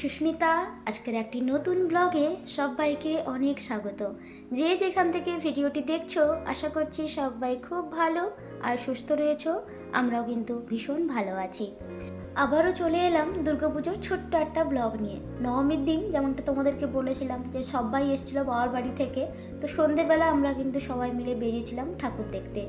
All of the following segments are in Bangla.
সুস্মিতা। আজকের একটি নতুন ব্লগে সবাইকে অনেক স্বাগত। যে যেখান থেকে ভিডিওটি দেখছ, আশা করছি সবাই খুব ভালো আর সুস্থ রয়েছ। আমরাও কিন্তু ভীষণ ভালো আছি। আবারও চলে এলাম দুর্গাপুজোর ছোট্ট একটা ব্লগ নিয়ে। নবমীর দিন যেমনটা তোমাদেরকে বলেছিলাম যে সবাই এসেছিল বাবার বাড়ি থেকে, তো সন্ধেবেলা আমরা কিন্তু সবাই মিলে বেরিয়েছিলাম ঠাকুর দেখতে।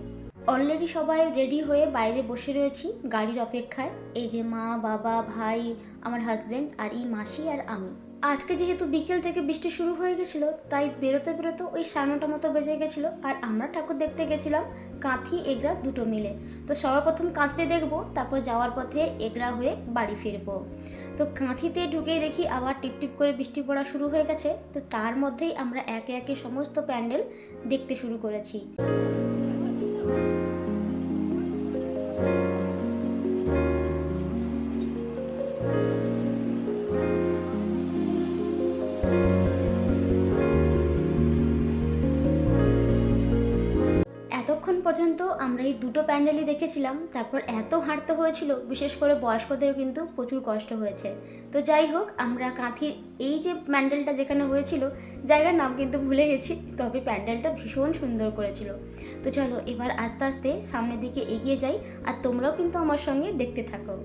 অলরেডি সবাই রেডি হয়ে বাইরে বসে রয়েছি গাড়ির অপেক্ষায়। এই যে মা, বাবা, ভাই, আমার হাজব্যান্ড আর এই মাসি আর আমি। আজকে যেহেতু বিকেল থেকে বৃষ্টি শুরু হয়ে গেছিল, তাই বেরোতে বেরোতে ওই সাড়ে নটা মতো বেজে গেছিল আর আমরা ঠাকুর দেখতে গেছিলাম কাঁথি, এগরা দুটো মিলে। তো সর্বপ্রথম কাঁথিতে দেখব, তারপর যাওয়ার পথে এগরা হয়ে বাড়ি ফিরবো। তো কাঁথিতে ঢুকেই দেখি আবার টিপ টিপ করে বৃষ্টি পড়া শুরু হয়ে গেছে। তো তার মধ্যেই আমরা একে একে সমস্ত প্যান্ডেল দেখতে শুরু করেছি। Amen. পর্যন্ত আমরা এই দুটো প্যান্ডেলই দেখেছিলাম। তারপর এত হাঁটতে হয়েছিল, বিশেষ করে বয়স্কদের কিন্তু প্রচুর কষ্ট হয়েছে। তো যাই হোক, আমরা কাঁথির এই যে প্যান্ডেলটা যেখানে হয়েছিল, জায়গার নাম কিন্তু ভুলে গেছি, তবে প্যান্ডেলটা ভীষণ সুন্দর করেছিল। তো চলো এবার আস্তে আস্তে সামনের দিকে এগিয়ে যাই, আর তোমরাও কিন্তু আমার সঙ্গে দেখতে থাকো।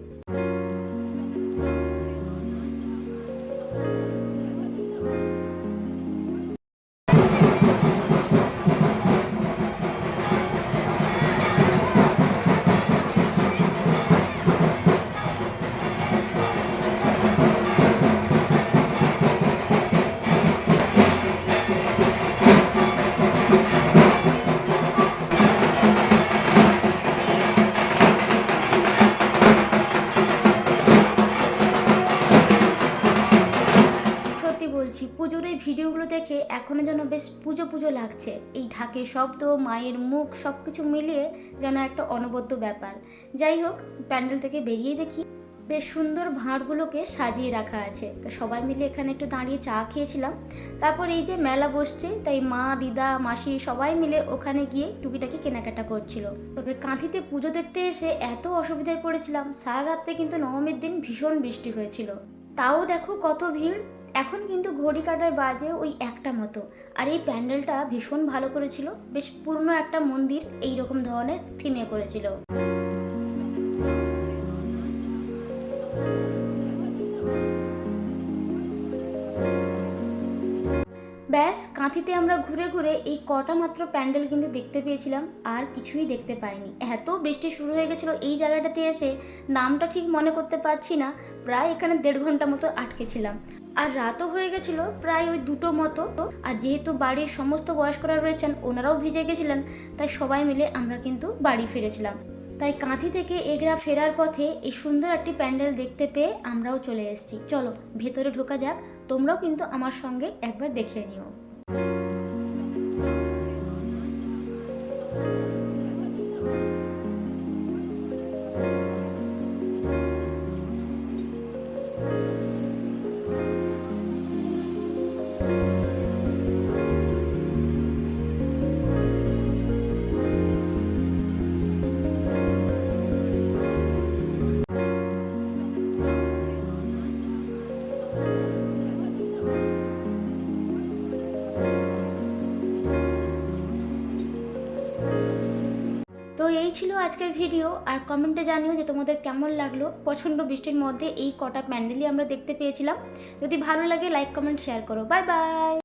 ভিডিওগুলো দেখে এখনও যেন বেশ পুজো পুজো লাগছে। এই ঢাকের শব্দ, মায়ের মুখ সব কিছু মিলিয়ে যেন একটা অনবদ্য ব্যাপার। যাই হোক, প্যান্ডেল থেকে বেরিয়ে দেখি বেশ সুন্দর ভাঁড়গুলোকে সাজিয়ে রাখা আছে। তো সবাই মিলে এখানে একটু দাঁড়িয়ে চা খেয়েছিলাম। তারপর এই যে মেলা বসছে, তাই মা, দিদা, মাসি সবাই মিলে ওখানে গিয়ে টুকিটাকি কেনাকাটা করছিল। তবে কাঁথিতে পুজো দেখতে এসে এত অসুবিধায় পড়েছিলাম, সারা রাত্রে কিন্তু নবমীর দিন ভীষণ বৃষ্টি হয়েছিল। তাও দেখো কত ভিড়। এখন কিন্তু ঘড়ি কাটায় বাজে ওই একটা মতো। আর এই প্যান্ডেলটা ভীষণ ভালো করেছিল। বেশ পুরনো একটা মন্দির এই রকম ধরনের থিমে করেছিল। ব্যাস, কাঁথিতে আমরা ঘুরে ঘুরে এই কটা মাত্র প্যান্ডেল কিন্তু দেখতে পেয়েছিলাম, আর কিছুই দেখতে পাইনি। এত বৃষ্টি শুরু হয়ে গেছিল এই জায়গাটাতে এসে, নামটা ঠিক মনে করতে পারছি না, প্রায় এখানে দেড় ঘণ্টা মতো আটকেছিলাম আর রাতও হয়ে গেছিল প্রায় ওই দুটো মতো, আর যেহেতু বাড়ির সমস্ত বয়স্করা রয়েছেন, ওনারাও ভিজে গেছিলেন, তাই সবাই মিলে আমরা কিন্তু বাড়ি ফিরেছিলাম। তাই কাঁথি থেকে এগরা ফেরার পথে এই সুন্দর একটি প্যান্ডেল দেখতে পেয়ে আমরাও চলে এসেছি। চলো, ভেতরে ঢোকা যাক। তোমরাও কিন্তু আমার সঙ্গে একবার দেখে নিও। এই ছিল আজকের ভিডিও আর কমেন্টে জানিও যে তোমাদের কেমন লাগল। প্রচণ্ড বৃষ্টির মধ্যে এই কটা প্যান্ডেলই আমরা দেখতে পেয়েছিলাম। যদি ভালো লাগে লাইক কমেন্ট শেয়ার করো। Bye bye